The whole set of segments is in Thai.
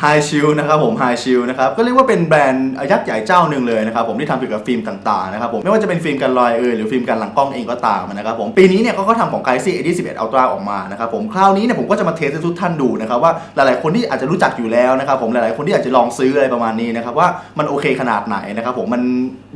ไฮชิลนะครับผมไฮชิลนะครับก็เรียกว่าเป็นแบรนด์ยักษ์ใหญ่เจ้าหนึ่งเลยนะครับผมที่ทำเกี่ยวกับฟิล์มต่างๆนะครับผมไม่ว่าจะเป็นฟิล์มกันรอยเอยหรือฟิล์มกันหลังกล้องเองก็ตามนะครับผมปีนี้เนี่ยเขาก็ทำของ Galaxy A21 Ultra ออกมานะครับผมคราวนี้เนี่ยผมก็จะมาเทสให้ทุกท่านดูนะครับว่าหลายๆคนที่อาจจะรู้จักอยู่แล้วนะครับผมหลายๆคนที่อาจจะลองซื้ออะไรประมาณนี้นะครับว่ามันโอเคขนาดไหนนะครับผมมัน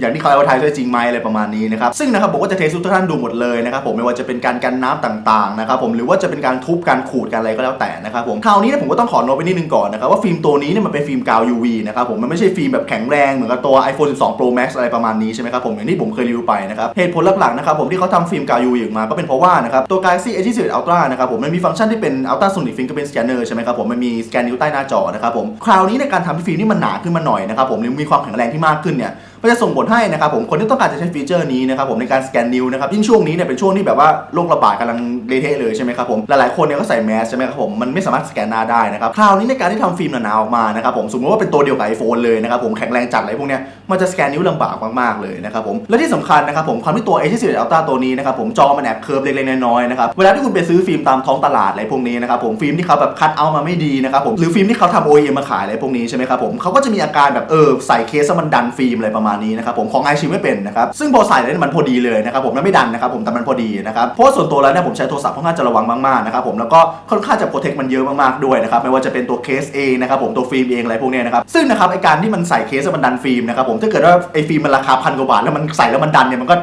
อย่างที่เขาเอาไทยด้วยจริงไหมอะไรประมาณนี้นะครับซึ่งนะครับผมก็จะเทสทุกท่านดูหมดเลยนะครับผมไม่ว่าจะเป็นการกันน้ำต่างๆนะครับผมหรือว่าจะเป็นการทุบการขูดกันอะไรก็แล้วแต่นะครับผมคราวนี้เนี่ยผมก็ต้องขอโน้ตไปนิดนึงก่อนนะครับว่าฟิล์มตัวนี้เนี่ยมันเป็นฟิล์มกาว UV นะครับผมมันไม่ใช่ฟิล์มแบบแข็งแรงเหมือนกับตัว iPhone 12 Pro Max อะไรประมาณนี้ใช่ไหมครับผมอย่างที่ผมเคยรีวิวไปนะครับเหตุผลหลักๆนะครับผมที่เขาทำฟิล์มกาว UV ออกมาก็เป็นเพราะว่านะครับตัว Galaxy A21 Ultra นะครับผมมันมีฟังก์ชันที่เป็น Ultrasonic Fingerprint Scanner ใช่ไหมครับผมมันมีสแกนนิ้วใต้หน้าจอนะครับผมคราวนี้ในการทำฟิล์มนี่มันหนาขึ้นมาหน่อยนะครับผมหรือมีความแข็งแรงที่มากขึ้นเนี่ย ก็จะส่งผลให้นะครับผมคนที่ต้องการจะใช้ฟีเจอร์นี้นะครับผมในการสแกนนิ้วนะครับยิ่งช่วงนี้เนี่ยเป็นช่วงที่แบบว่าโรคระบาดกำลังเละเทะเลยใช่ไหมครับผมหลายๆคนเนี่ยก็ใส่แมสใช่ไหมครับผมมันไม่สามารถสแกนหน้าได้นะครับคราวนี้ในการที่ทำฟิล์มหนาๆออกมานะครับผมสมมติว่าเป็นตัวเดียวกับไอโฟนเลยนะครับผมแข็งแรงจัดอะไรพวกเนี้ยมันจะสแกนนิ้วลำบากมากๆเลยนะครับผมและที่สำคัญนะครับผมความที่ตัว A71 Ultra ตัวนี้นะครับผมจอมันแอบเคิร์ฟเล็กๆน้อยๆนะครับเวลาที่คุณไปซื้อฟิล์มตามท้องตลาดอะไรพวกนี้นะครับผมฟิล์มที่เขาแบบคัดเอามาไม่ดีนะครับผมหรือฟิล์มที่เขาทำ OEM มาขายอะไรพวกนี้ใช่ไหมครับผมเขาก็จะมีอาการแบบเออใส่เคสมันดันฟิล์มอะไรประมาณนี้นะครับผมของไอชิไม่เป็นนะครับซึ่งพอใส่แล้วเนี่ยมันพอดีเลยนะครับผมแล้วไม่ดันนะครับผมแต่มันพอดีนะครับเพราะว่าส่วนตัวแล้วเนี่ยผมใช้โทรศัพท์ค่อนข้างจะระวังมากๆนะครับผมแล้วก็ค่อนข้างจะโปรเทคมันเยอะมากๆด้วยนะครับไม่ว่าจะเป็นตัวเคสเองนะครับผมตัวฟิล์มเองอะไรพวกเนี้ยนะครับซึ่งนะครับไอการที่มันใส่เคสมันดันฟิล์มนะครับผมถ้าเกิดว่าไอฟิล์มมันราคาพันกว่าบาทแล้วมันใส่แล้วมันดันเนี่ยมันก็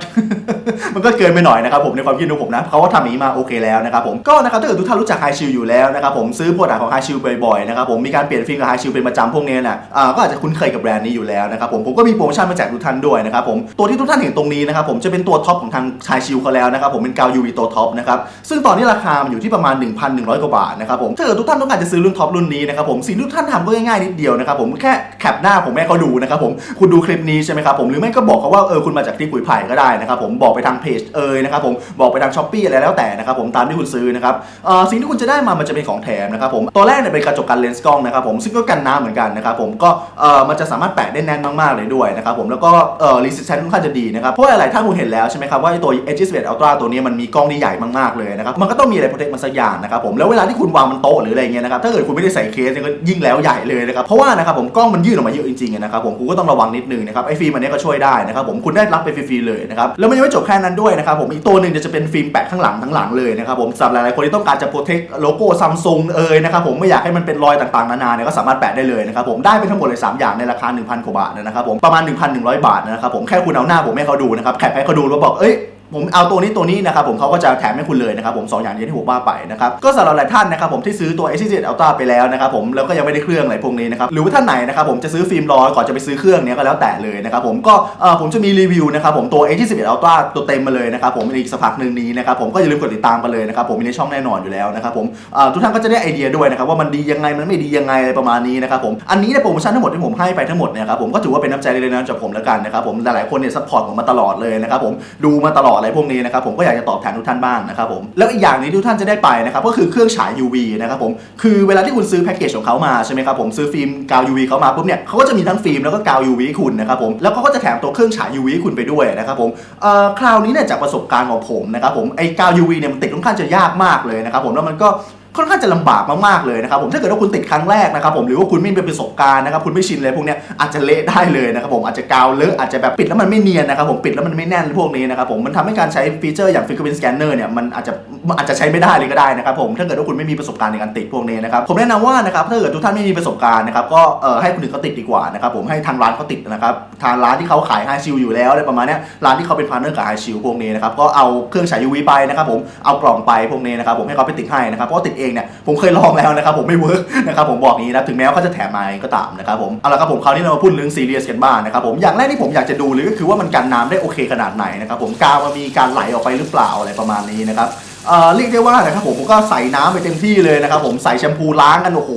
มันก็เกินไปหน่อยนะครับผมในความคิดของผมนะเขาก็ทำอย่างนี้มาโอเคแล้วนะครับผมก็นะครับถ้าเกิดทุกท่านรู้จักไฮชิลอยู่แล้วนะครับผมซื้อโปรดักต์ของไฮชิลบ่อยๆนะครับผมมีการเปลี่ยนฟิล์มกับไฮชิลเป็นประจำพวกนี้นะอ่าก็อาจจะคุ้นเคยกับแบรนด์นี้อยู่แล้วนะครับผมผมก็มีโปรโมชั่นมาแจกทุกท่านด้วยนะครับผมตัวที่ทุกท่านเห็นตรงนี้นะครับผมจะเป็นตัวท็อปของทางไฮชิลเขาแล้วนะครับผมเป็นกาว UV ตัวท็อปนะครับซึ่งตอนนี้ราคามันอยู่ที่ประมาณ 1,100 กว่าบาทนะครับผมถ้าเกิดทุกท่านต้องการจะซื้อรุ่นท็อปรุ่นนี้นะครับผมสิ่งที่ทุกท่านทำก็ง่ายๆนิดเดียวนะครับผมแค่แคปหน้าผมให้เขาดูนะครับผมคุณดูคลิปนี้ใช่ไหมครับผมหรือไม่ก็บอกเขาว่าเออคุณมาจากคลิปปุ๋ยไผ่ก็ได้นะครับผมบอกไปทางเพจเอยนะครับผมบอกไปทางช้อปปี้อะไรแล้วแต่นะครับผมตามที่คุณซื้อนะครับเอ่อสิ่งที่คุณจะได้มามันจะเป็นของแถมนะครับผมตัวแรกเนี่ยเป็นกระจกกันเลนส์กล้องนะครับผมซึ่งก็กันน้ำเหมือนกันนะครับผมก็เอ่อมันจะสามารถแปะได้แน่นมากๆเลยด้วยนะครับผมแล้วก็เอ่อรีสิสแตนค่อนข้างจะดีนะครับ เพราะว่าหลายท่านคงเห็นแล้วใช่ไหมครับว่าไอ้ตัว H11 Ultra ตัวนี้มันมีกล้องที่ใหญ่มากๆเลยนะครับ มันก็ต้องมีอะไรโปรเทคมันสักอย่างนะครับผม แล้วเวลาที่คุณวางบนโต๊ะหรืออะไรเงี้ยนะครับ ถ้าเกิดคุณไม่ได้ใส่เคสเนี่ยก็ยิ่งแล้วใหญ่เลยนะครับ เพราะว่านะครับผมกล้องมันยื่นออกมาเยอะจริงๆนะครับผมคุณก็ต้องระวังนิดนึงนะครับ ไอ้ฟิล์มอันนี้ก็ช่วยได้นะครับผม คุณได้รับไปฟรีๆเลยนะครับแล้วมันยังไม่จบแค่นั้นด้วยนะครับผม อีกตัวหนึ่งจะเป็นฟิล์มแปะข้างหลังทั้งหลังเลยนะครับผมสำหรับหลายๆคนที่ต้องการจะโปรเทคโลโก้ซัมซุงเอ่ยนะครับผมไม่อยากให้มันเป็นรอยต่างๆนานาเนี่ยก็สามารถแปะได้เลยนะครับผมได้ไปทั้งหมดเลย3อย่างในราคา1,000กว่าบาทนะครับผมประมาณ1 100 บาทนะครับผมแค่คุณเอาหน้าผมให้เขาดูนะครับแคปให้เขาดูแล้วบอกเอ้ย ผมเอาตัวนี้ตัวนี้นะครับผมเขาก็จะแถมให้คุณเลยนะครับผมสองอย่างนี้ที่ผมว่าไปนะครับก็สำหรับหลายท่านนะครับผมที่ซื้อตัว A7 Ultra ไปแล้วนะครับผมแล้วก็ยังไม่ได้เครื่องอะไรพวกนี้นะครับหรือว่าท่านไหนนะครับผมจะซื้อฟิล์มรอก่อนจะไปซื้อเครื่องเนี้ยก็แล้วแต่เลยนะครับผมก็เออผมจะมีรีวิวนะครับผมตัว A7 Ultra ตัวเต็มมาเลยนะครับผมในอีกสักพักหนึ่งนี้นะครับผมก็อย่าลืมกดติดตามกันเลยนะครับผมมีในช่องแน่นอนอยู่แล้วนะครับผมเออทุกท่านก็จะได้ไอเดียด้วยนะครับว่ามันดียังไงมันไม่ดียังไงอะไรประมาณนี้นะครับผมอันนี้เนี่ยโปรโมชั่นทั้งหมดที่ผมให้ไปทั้งหมดเนี่ยครับผมก็ถือว่าเป็นน้ำใจเล็กๆน้อยๆจากผมแล้วกันนะครับผมหลายๆคนเนี่ยซัพพอร์ตผมมาตลอดเลยนะครับผมดูมาตลอดอะไรพวกนี้นะครับผมก็อยากจะตอบแทนทุกท่านบ้างนะครับผมแล้วอีกอย่างหนึงที่ทุกท่านจะได้ไปนะครับก็คือเครื่องฉาย UV นะครับผมคือเวลาที่คุณซื้อแพ็กเกจของเขามาใช่ไหมครับผมซื้อฟิล์มกาว UV เขามาปุ๊บเนี่ยเขาก็จะมีทั้งฟิล์มแล้วก็กาว UV ให้คุณนะครับผมแล้วเขาก็จะแถมตัวเครื่องฉาย UV ให้คุณไปด้วยนะครับผมเอ่อคราวนี้เนี่ยจากประสบการณ์ของผมนะครับผมไอ้กาว UV เนี่ยมันติดค่อนข้างจะยากมากเลยนะครับผมแล้วมันก็ ค่อนข้างจะลำบากมากๆเลยนะครับผมถ้าเกิดว่าคุณติดครั้งแรกนะครับผมหรือว่าคุณไม่มีประสบการณ์นะครับคุณไม่ชินเลยพวกเนี้ยอาจจะเละได้เลยนะครับผมอาจจะกาวเลอะอาจจะแบบปิดแล้วมันไม่เนียนนะครับผมปิดแล้วมันไม่แน่นพวกนี้นะครับผมมันทำให้การใช้ฟีเจอร์อย่าง fingerprint scanner เนี่ยมันอาจจะอาจจะใช้ไม่ได้เลยก็ได้นะครับผมถ้าเกิดว่าคุณไม่มีประสบการณ์ในการติดพวกนี้นะครับผมแนะนำว่านะครับถ้าเกิดทุกท่านไม่มีประสบการณ์นะครับก็เอ่อให้คนอื่นเขาติดดีกว่านะครับผมให้ทางร้านเขาติดนะครับทางร้านที่เขาขายไฮชิลอยู่แล้วอะไรประมาณเนี้ยร้านที่เขาเป็นพาร์เนอร์กับไฮชิลพวกนี้นะครับก็เอาเครื่องฉาย UV ไปนะครับผมเอากล่องไปพวกนี้นะครับผมให้เขาไปติดให้นะครับเพราะติดเองเนี่ยผมเคยลองแล้วนะครับผมไม่เวิร์กนะครับผมบอกนี้นะถึงแม้ว่าเขาจะแถมมาก็ตามนะครับผมเอาละครับผมคราวนี้เรามาพูดเรื่องซีเรียสกันบ้างนะครับผมอย่างแรกที่ผมอยากจะดูเลยก็คือว่ามันกันน้ำได้โอเคขนาดไหนนะครับผมกาวมันมีการไหลออกไปหรือเปล่าอะไรประมาณนี้นะครับ เอ่อเรียกได้ว่านะครับผมผมก็ใส่น้ำไปเต็มที่เลยนะครับผมใส่แชมพูล้างกันโอ้โห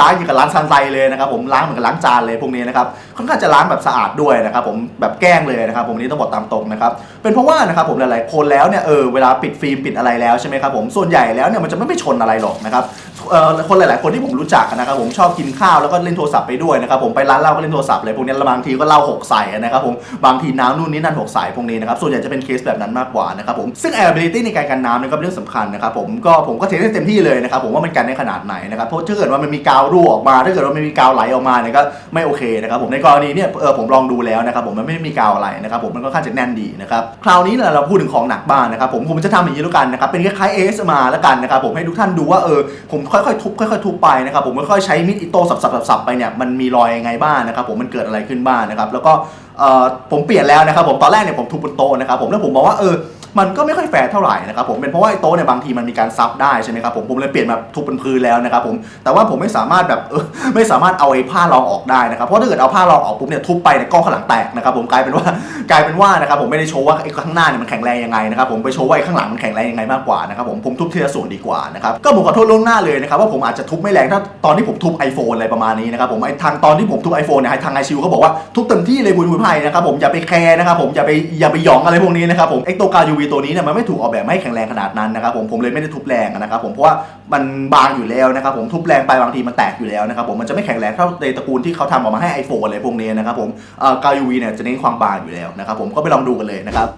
ล้างอย่กับล้างซันไซเลยนะครับผมล้างเหมือนกับล้างจานเลยพวกนี้นะครับค่อนข้างจะล้างแบบสะอาดด้วยนะครับผมแบบแกล้งเลยนะครับผมนี่ต้องบอกตามตรงนะครับเป็นเพราะว่านะครับผมหลายๆคนแล้วเนี่ยเออเวลาปิดฟิล์มปิดอะไรแล้วใช่ไหมครับผมส่วนใหญ่แล้วเนี่ยมันจะไม่ไปชนอะไรหรอกนะครับเอ่อคนหลาย ๆ คนที่ผมรู้จักนะครับผมชอบกินข้าวแล้วก็เล่นโทรศัพท์ไปด้วยนะครับผมไปร้านเหล้าก็เล่นโทรศัพท์เลยพวกนี้บางทีก็เหล้าหกใส่นะครับผมบางทีน้ำนู่นนี่นั่นหกใส่พวกนี้นะครับส่วนใหญ่จะเป็นเคสแบบนั้นมากกว่านะครับผมซึ่ง ability ในการกันน้ำนะครับเป็นเรื่องสำคัญนะครับผมก็ผมก็เทสได้เต็มที่เลยนะครับผมว่ามันกันได้ขนาดไหนนะครับเพราะถ้าเกิดว่ามันมีกาวรั่วออกมาถ้าเกิดว่ามันมีกาวไหลออกมาเนี่ยก็ไม่โอเคนะครับผมในกรณีเนี่ยเออผมลองดูแล้วนะครับผมมันไม่ได้มีกาวอะไรนะครับผมมันก็ค่อนข้างจะแน่นดีนะครับคราวนี้เนี่ยเราพูดถึงของหนักบ้างนะครับผมผมจะทำอย่างนี้แล้วกันนะครับเป็นคล้ายๆ ASMR แล้วกันนะครับผมให้ทุกท่านดูว่าเออผมค่อยๆทุบค่อยๆทุบไปนะครับผมค่อยๆใช้มีดอิโต้สับๆๆๆไปเนี่ยมันมีรอยยังไงบ้างนะครับผมมันเกิดอะไรขึ้นบ้างนะครับแล้วก็เออผมเปลี่ยนแล้วนะครับผมตอนแรกเนี่ยผมทุบบนโต๊ะนะครับผมแล้วผมบอกว่าเออ มันก็ไม่ค่อยแฟร์เท่าไหร่นะครับผมเป็นเพราะว่าไอ้โต๊ะเนี่ยบางทีมันมีการซับได้ใช่ไหมครับผมผมเลยเปลี่ยนมาทุบเป็นพื้นแล้วนะครับผมแต่ว่าผมไม่สามารถแบบเออไม่สามารถเอาไอ้ผ้ารองออกได้นะครับเพราะถ้าเกิดเอาผ้ารองออกปุ๊บเนี่ยทุบไปเนี่ยกล้องข้างหลังแตกนะครับผมกลายเป็นว่ากลายเป็นว่านะครับผมไม่ได้โชว์ว่าไอ้ข้างหน้าเนี่ยมันแข็งแรงยังไงนะครับผมไปโชว์ว่าไอ้ข้างหลังมันแข็งแรงยังไงมากกว่านะครับผมผมทุบทีละส่วนดีกว่านะครับก็ผมขอโทษล่วงหน้าเลยนะครับว่าผมอาจจะทุบไม่แรงถ้าตอนที่ผมทุบ iPhone อะไรประมาณนี้นะครับผมไอ้ทางตอนที่ผมทุบ iPhone เนี่ยทางไอชิวเขาบอกว่าทุบเต็มที่เลยบุญบุญไพ่นะครับผมอย่าไปแคร์นะครับผมอย่าไปอย่าไปหยองอะไรพวกนี้นะครับผมไอ้ตัวกาว UV ตัวนี้เนี่ยมันไม่ถูกออกแบบมาให้แข็งแรงขนาดนั้นนะครับผมผมเลยไม่ได้ทุบแรงนะครับผมเพราะว่า มันบางอยู่แล้วนะครับผมทุบแรงไปบางทีมันแตกอยู่แล้วนะครับผมมันจะไม่แข็งแรงเท่าในตระกูลที่เขาทำออกมาให้ iPhone อะไรพวกนี้นะครับผมเอ่อกาวีเนี่ยจะเน้นความบางอยู่แล้วนะครับผมก็ไปลองดูกันเลยนะครับ